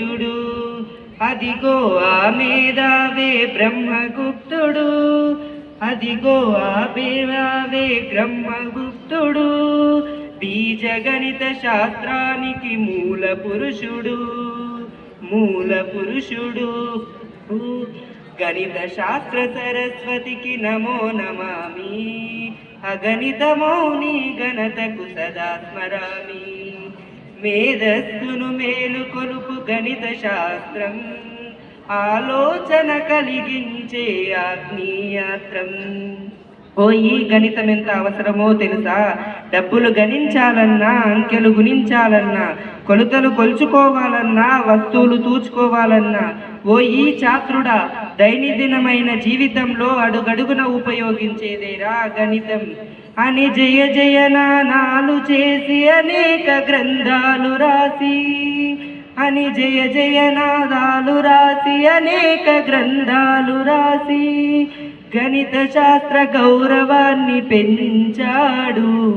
చూడు. అదిగో ఆ మేధావే బ్రహ్మగుప్తుడు. అదిగో ఆ మేధావే బ్రహ్మగుప్తుడు. బీజగణిత శాస్త్రానికి మూల పురుషుడు. మూల పురుషుడు. గణిత శాస్త్ర సరస్వతికి నమో నమామి. అగణిత మౌని గణతకు సదా స్మరామి. మేధస్సును మేలు కొలుపు గణిత శాస్త్రం ఆలోచన కలిగించే ఆగ్నేయాత్రం. ఓ ఈ గణితం ఎంత అవసరమో తెలుసా? డబ్బులు గణించాలన్నా అంకెలు గుణించాలన్నా కొలతలు కొలుచుకోవాలన్నా వస్తువులు తూచుకోవాలన్నా. ఓ ఈ చాత్రుడా దైనదినమైన జీవితంలో అడుగడుగున ఉపయోగించేదేరా గణితం. అని జయ జయ నానాలు చేసి అనేక గ్రంథాలు రాసి అని జయ జయ నాదాలు రాసి అనేక గ్రంథాలు రాసి గణిత శాస్త్ర గౌరవాన్ని పెంచాడు.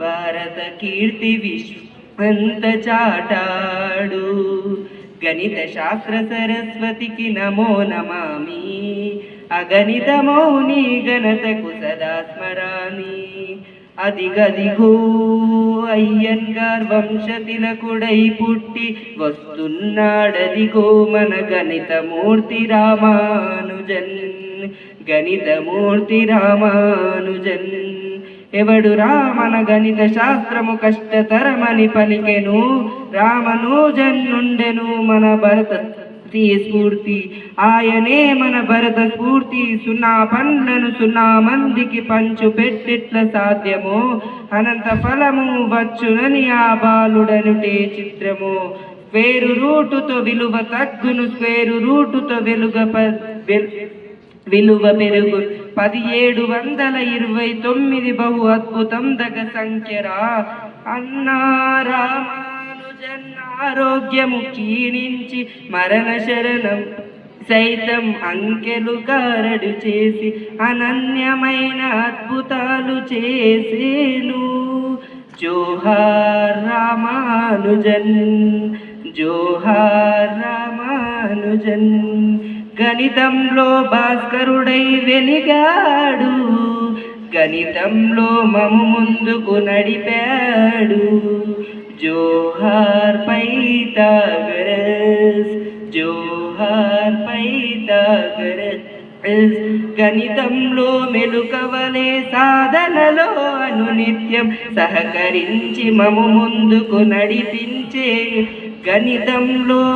భారత కీర్తి విశ్వంత చాటాడు. గణిత శాస్త్ర సరస్వతికి నమో నమామి అగణిత మౌని గణతకు సదా స్మరామి అదిగదిగో అయ్యన్గార్ వంశతిలకుడై పుట్టి వస్తున్నాడదిగో మన గణితమూర్తి రామానుజన్ గణితమూర్తి రామానుజన్ ఎవడు రామన గణిత శాస్త్రము కష్టతరమని పలికెను రామనుజన్నుండెను మన భరత స్ఫూర్తి ఆయనే మన భరత స్ఫూర్తి సున్నా పండ్లను సున్నా మందికి పంచు పెట్టిట్ల సాధ్యము. అనంత ఫలము వచ్చునని ఆ బాలుడనుటే చిత్రము. స్క్వేరు రూటుతో విలువ తగ్గును వేరు రూటుతో వెలుగ విలువ పెరుగు. పదిహేడు వందల ఇరవై తొమ్మిది బహు అద్భుతం దగ సంఖ్యరా. అన్నారామానుజన్నారోగ్యము క్షీణించి మరణ శరణం సైతం అంకెలు కారడు చేసి అనన్యమైన అద్భుతాలు చేసేను. జోహార్ రామానుజన్ జోహార్ రామానుజన్. గణితంలో భాస్కరుడై వెలిగాడు. గణితంలో మము ముందుకు నడిపాడు. జోహార్ పైతాగరస్ జోహార్ పైతాగరస్ గణితంలో మెలుకవలే సాధనలో అనునిత్యం సహకరించి మము ముందుకు నడిపించే గణితంలో